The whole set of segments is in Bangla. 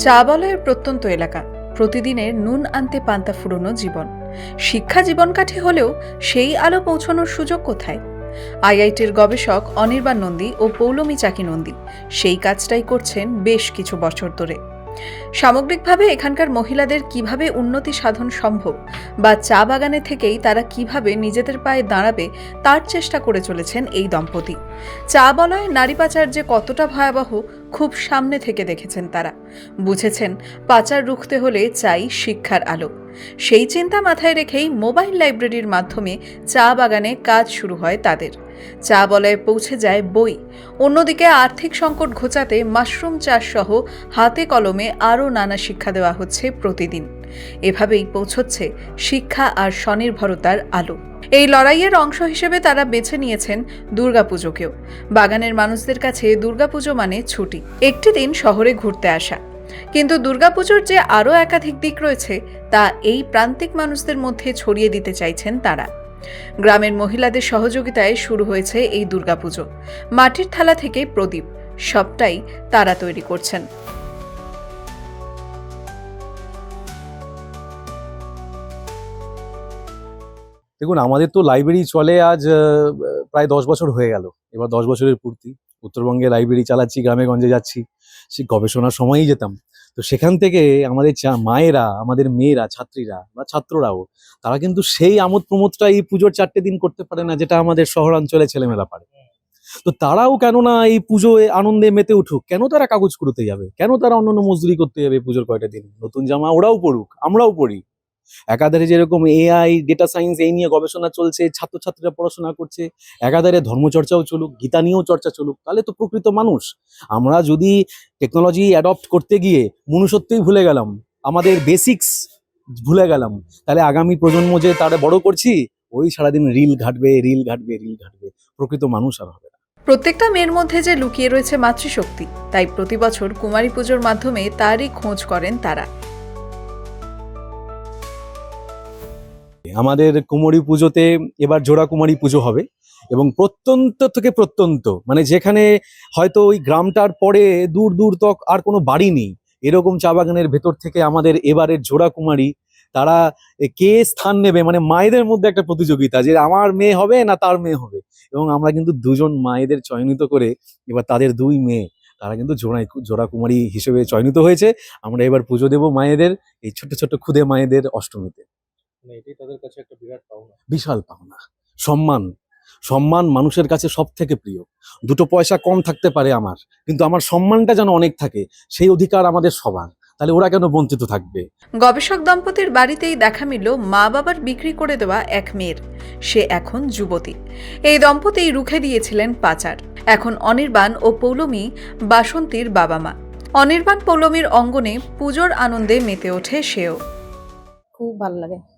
চা বলয়ের প্রত্যন্ত এলাকা। প্রতিদিনের নুন আনতে পান্তা ফুরনো জীবন। শিক্ষা জীবন জীবনকাঠি হলেও সেই আলো পৌঁছানোর সুযোগ কোথায়? আইআইটির গবেষক অনির্বাণ নন্দী ও পৌলমী চাকি নন্দী সেই কাজটাই করছেন বেশ কিছু বছর ধরে। সামগ্রিকভাবে এখানকার মহিলাদের কীভাবে উন্নতি সাধন সম্ভব বা চা বাগানে থেকেই তারা কীভাবে নিজেদের পায়ে দাঁড়াবে তার চেষ্টা করে চলেছেন এই দম্পতি। চা বলয় নারী পাচার যে কতটা ভয়াবহ খুব সামনে থেকে দেখেছেন তারা। বুঝেছেন, পাচার রুখতে হলে চাই শিক্ষার আলো। সেই চিন্তা মাথায় রেখেই মোবাইল লাইব্রেরির মাধ্যমে চা বাগানে কাজ শুরু হয় তাদের। চা বলয়ে পৌঁছে যায় বই। অন্যদিকে আর্থিক সংকট ঘোচাতে মাশরুম চাষ সহ হাতে কলমে আরও নানা শিক্ষা দেওয়া হচ্ছে প্রতিদিন। এভাবেই পৌঁছচ্ছে শিক্ষা আর স্বনির্ভরতার আলো। এই লড়াইয়ের অংশ হিসেবে তারা বেছে নিয়েছেন দুর্গাপুজোকেও। বাগানের মানুষদের কাছে দুর্গাপুজো মানে ছুটি, একটি দিন শহরে ঘুরতে আসা। কিন্তু দুর্গাপুজোর যে আরও একাধিক দিক রয়েছে, তা এই প্রান্তিক মানুষদের মধ্যে ছড়িয়ে দিতে চাইছেন তারা। গ্রামের মহিলাদের সহযোগিতায় শুরু হয়েছে এই দুর্গাপুজো। মাটির থালা থেকে প্রদীপ, সবটাই তারা তৈরি করছেন। দেখুন, আমাদের তো লাইব্রেরি চলে আজ প্রায় দশ বছর হয়ে গেল। এবার দশ বছরের পূর্তি। উত্তরবঙ্গে লাইব্রেরি চালাচ্ছি, গ্রামে গঞ্জে যাচ্ছি। সে গবেষণার সময়ই যেতাম। তো সেখান থেকে আমাদের মায়েরা, আমাদের মেয়েরা, ছাত্রীরা বা ছাত্ররাও, তারা কিন্তু সেই আমোদ প্রমোদটা এই পুজোর চারটে দিন করতে পারে না, যেটা আমাদের শহরাঞ্চলে ছেলেমেয়েরা পারে। তো তারাও কেন না এই পুজোয় আনন্দে মেতে উঠুক, কেন তারা কাগজ কুড়োতে যাবে? কেন তারা অন্যান্য মজদুরি করতে যাবে পুজোর কয়টা দিন? নতুন জামা ওরাও পড়ুক, আমরাও পড়ি। একাধারে যেরকম এআই ডেটা সায়েন্স এই নিয়ে গবেষণা চলছে, ছাত্রছাত্রীরা পড়াশোনা করছে, একাধারে ধর্মচর্চাও চলুক, গীতা নিয়েও চর্চা চলুক, তাহলে তো প্রকৃত মানুষ। আমরা যদি টেকনোলজি অ্যাডপ্ট করতে গিয়ে মনুষ্যত্বই ভুলে গেলাম, আমাদের বেসিক্স ভুলে গেলাম, তাহলে আগামী প্রজন্ম যে তারা বড় করছি, ওই সারাদিন রিল ঘাটবে রিল ঘাটবে রিল ঘাটবে। প্রকৃত মানুষ আর হবে প্রত্যেকটা মেয়ের মধ্যে যে লুকিয়ে রয়েছে মাতৃশক্তি, তাই প্রতি বছর কুমারী পুজোর মাধ্যমে তারই খোঁজ করেন তারা। আমাদের কুমারী পুজোতে এবার জোড়া কুমারী পুজো হবে এবং প্রত্যন্ত থেকে প্রত্যন্ত মানে যেখানে হয়তো ওই গ্রামটার পরে দূর দূর তক আর কোনো বাড়ি নেই, এরকম চা বাগানের ভেতর থেকে আমাদের এবারের জোড়া কুমারী তারা কে স্থান নেবে? মানে মায়েদের মধ্যে একটা প্রতিযোগিতা যে আমার মেয়ে হবে না তার মেয়ে হবে। এবং আমরা কিন্তু দুজন মায়েদের চয়নিত করে এবার তাদের দুই মেয়ে, তারা কিন্তু জোড়াই জোড়া কুমারী হিসেবে চয়নিত হয়েছে। আমরা এবার পুজো দেব মায়েদের, এই ছোট্ট ছোট্ট ক্ষুদে মায়েদের অষ্টমীতে। এটাই তাদের কাছে একটা বিরাট পাওনা। বিশাল পাওনা। সম্মান। সম্মান মানুষের কাছে সব থেকে প্রিয়। দুটো পয়সা কম থাকতে পারে আমার কিন্তু আমার সম্মানটা যেন অনেক থাকে সেই অধিকার আমাদের সবার। তাহলে ওরা কেন বঞ্চিত থাকবে? গবেষক দম্পতির বাড়িতেই দেখা মিলল মা বাবার বিক্রি করে দেওয়া এক মেয়ের। সে এখন যুবতী। এই দম্পতি রুখে দিয়েছিলেন পাচার। এখন অনির্বাণ ও পৌলমী বাসন্তীর বাবা মা অনির্বাণ পৌলমীর অঙ্গনে পুজোর আনন্দে মেতে ওঠে সেও। খুব ভালো লাগে।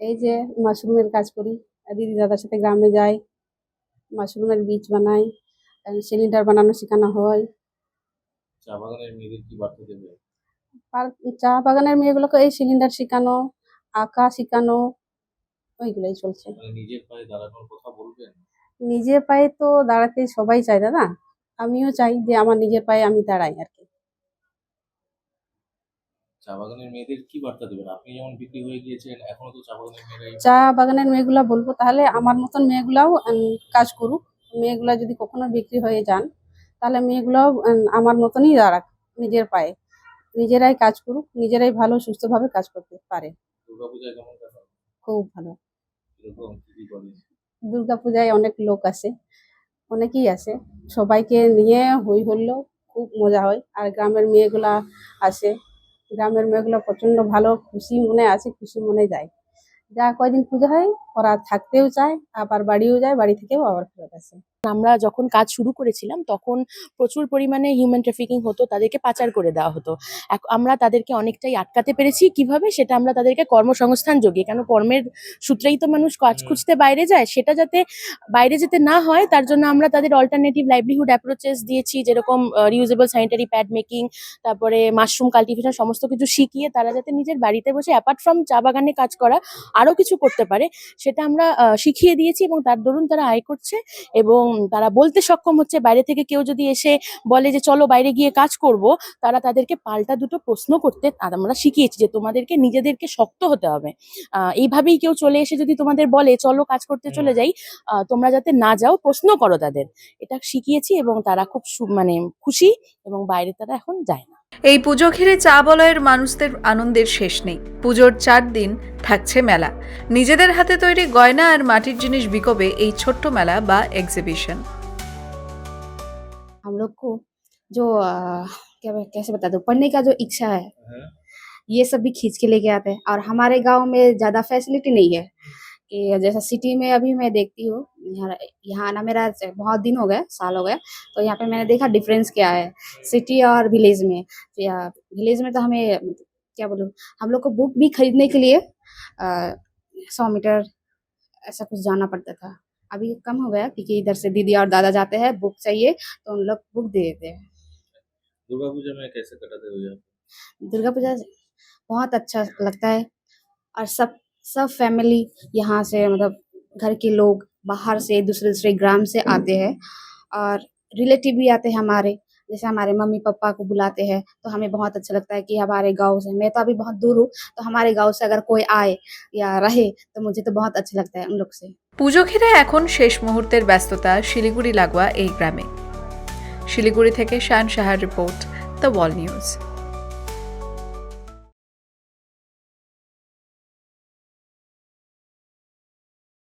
এই যে মাশরুমের কাজ করি। দিদি দাদার সাথে গ্রামে যাই মাশরুমের বীজ বানাই সিলিন্ডার বানানো শেখানো হয়। চা বাগানের মেয়েদের কি বার্তা দেবে? চা বাগানের মেয়েগুলোকে এই সিলিন্ডার শেখানো আঁকা শেখানো ওইগুলোই চলছে। মানে নিজের পায়ে দাঁড়ানোর কথা বলবেন? নিজের পায়ে তো দাঁড়াতে সবাই চায় দাদা। আমিও চাই যে আমার নিজের পায়ে আমি দাঁড়াই আর কি। চা বাগানের মেয়েদের কি বার্তা দেবেন? আপনি যেমন বিক্রি হয়ে গিয়েছেন এখনও তো চা বাগানের মেয়েরাই চা বাগানের মেয়েগুলা বলব তাহলে আমার মতন মেয়েগুলাও কাজ করুক। মেয়েগুলা যদি কখনো বিক্রি হয়ে যান তাহলে মেয়েগুলাও আমার মতনই দাঁড়াক নিজের পায়ে। নিজেরাই কাজ করুক নিজেরাই ভালো সুস্থভাবে কাজ করতে পারে। খুব ভালো। দুর্গাপূজায় অনেক লোক আসে অনেকেই আছে সবাইকে নিয়ে হই হল্লো খুব মজা হয়। আর গ্রামের মেয়েগুলা আসে। গ্রামের মেয়েগুলো প্রচণ্ড ভালো, খুশি মনে আছে, খুশি মনে যায়। যা কয়দিন পুজো হয়, ওরা থাকতেও চায়, আবার বাড়িও যায়, বাড়ি থেকেও আবার ফেরত আসে। আমরা যখন কাজ শুরু করেছিলাম তখন প্রচুর পরিমাণে হিউম্যান ট্রাফিকিং হতো তাদেরকে পাচার করে দেওয়া হতো। আমরা তাদেরকে অনেকটাই আটকাতে পেরেছি। কীভাবে? সেটা আমরা তাদেরকে কর্মসংস্থান যোগিয়ে কেন? কর্মের সূত্রেই তো মানুষ কাজ খুঁজতে বাইরে যায়। সেটা যাতে বাইরে যেতে না হয় তার জন্য আমরা তাদের অল্টারনেটিভ লাইভলিহুড অ্যাপ্রোচেস দিয়েছি। যেরকম রিউজেবল স্যানিটারি প্যাড মেকিং তারপরে মাশরুম কাল্টিভেশন সমস্ত কিছু শিখিয়ে তারা যাতে নিজের বাড়িতে বসে অ্যাপার্ট ফ্রম চা বাগানে কাজ করা আরও কিছু করতে পারে সেটা আমরা শিখিয়ে দিয়েছি এবং তার দরুন তারা আয় করছে এবং তারা বলতে সক্ষম হচ্ছে বাইরে থেকে কেউ যদি এসে বলে যে চলো বাইরে গিয়ে কাজ করব তারা তাদেরকে পাল্টা দুটো প্রশ্ন করতে আমরা শিখিয়েছি যে তোমাদেরকে নিজেদেরকে শক্ত হতে হবে। এইভাবেই কেউ চলে এসে যদি তোমাদের বলে চলো কাজ করতে চলে যাই আহ, তোমরা যাতে না যাও প্রশ্ন করো তাদের। এটা শিখিয়েছি এবং তারা খুব মানে খুশি এবং বাইরে তারা এখন যায় না। এই পুজো ঘিরে চা বলয়ের মানুষদের আনন্দের শেষ নেই পুজোর চার দিন থাকছে মেলা নিজেদের হাতে তৈরি গয়না আর মাটির জিনিস বিকোবে এই ছোট্ট মেলা বা এক্সিবিশন हम लोग को जो अ, क्या कैसे बता दो पढ़ने का जो इच्छा है ये सब भी खींच के लेके आते हैं और हमारे गांव में ज़्यादा फैसिलिटी नहीं है कि जैसा सिटी में अभी मैं देखती हूँ यहाँ यहाँ आना मेरा बहुत दिन हो गया साल हो गया तो यहाँ पे मैंने देखा डिफरेंस क्या है सिटी और विलेज में। या विलेज में तो हमें क्या बोलूँ हम लोग को बुक भी खरीदने के लिए सौ मीटर ऐसा कुछ जाना पड़ता था। अभी कम हो गया क्योंकि इधर से दीदी और दादा जाते हैं बुक चाहिए तो उन लोग बुक दे देते हैं। दुर्गा पूजा में कैसे कटाते आप? दुर्गा पूजा बहुत अच्छा लगता है और सब सब फैमिली यहाँ से मतलब घर के लोग बाहर से दूसरे दूसरे ग्राम से आते हैं और रिलेटिव भी आते हैं हमारे जैसे हमारे मम्मी पापा को बुलाते हैं तो हमें बहुत अच्छा लगता है कि हमारे गांव से मैं तो अभी बहुत दूर हूँ तो हमारे गांव से अगर कोई आए या रहे तो मुझे तो बहुत अच्छा लगता है उन लोग से পুজো ঘিরে এখন শেষ মুহূর্তের ব্যস্ততা শিলিগুড়ি লাগোয়া এই গ্রামে শিলিগুড়ি থেকে শান সাহার রিপোর্ট দ্য ওয়াল নিউজ